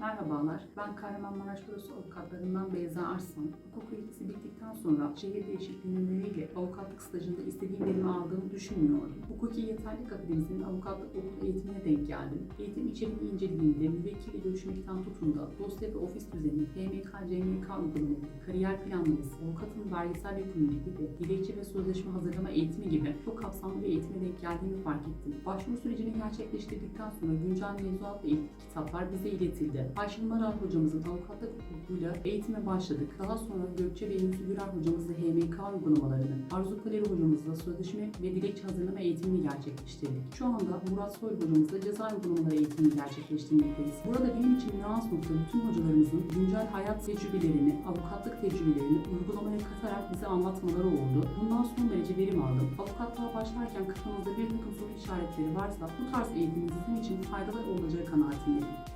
Merhabalar, ben Kahramanmaraş Burası Avukatlarından Beyza Arslan. Hukuk eğitisi bittikten sonra şehir değişikliği nedeniyle avukatlık stajında istediğim verimi aldığımı düşünmüyordum. Hukuki Yeterlik Akademisi'nin avukatlık okulu eğitimine denk geldim. Eğitim içeriğini incelediğimde müvekkille görüşmekten tutun da dosya ve ofis düzeni, PMK, CMK uygulamaları, kariyer planlaması, avukatın vergisel yükümlülükleri ve dilekçe ve sözleşme hazırlama eğitimi gibi çok kapsamlı bir eğitime denk geldiğimi fark ettim. Başvuru sürecini gerçekleştirdikten sonra güncel mevzuatla ilgili kitaplar bize iletildi. Ayşe Maral hocamızın avukatlık hukukuyla eğitime başladık. Daha sonra Gökçe ve Yunus Gürer hocamızla HMK uygulamalarını, Arzu Kaleri hocamızla sözleşme ve dilekçe hazırlama eğitimini gerçekleştirdik. Şu anda Murat Soy hocamızla ceza uygulamaları eğitimini gerçekleştirmekteyiz. Burada benim için nüans nokta bütün hocalarımızın güncel hayat tecrübelerini, avukatlık tecrübelerini uygulamaya katarak bize anlatmaları oldu. Bundan son derece verim aldım. Avukatlığa başlarken kafanızda bir takım soru işaretleri varsa bu tarz eğitimin sizin için faydalı olacağı kanaatindeyim.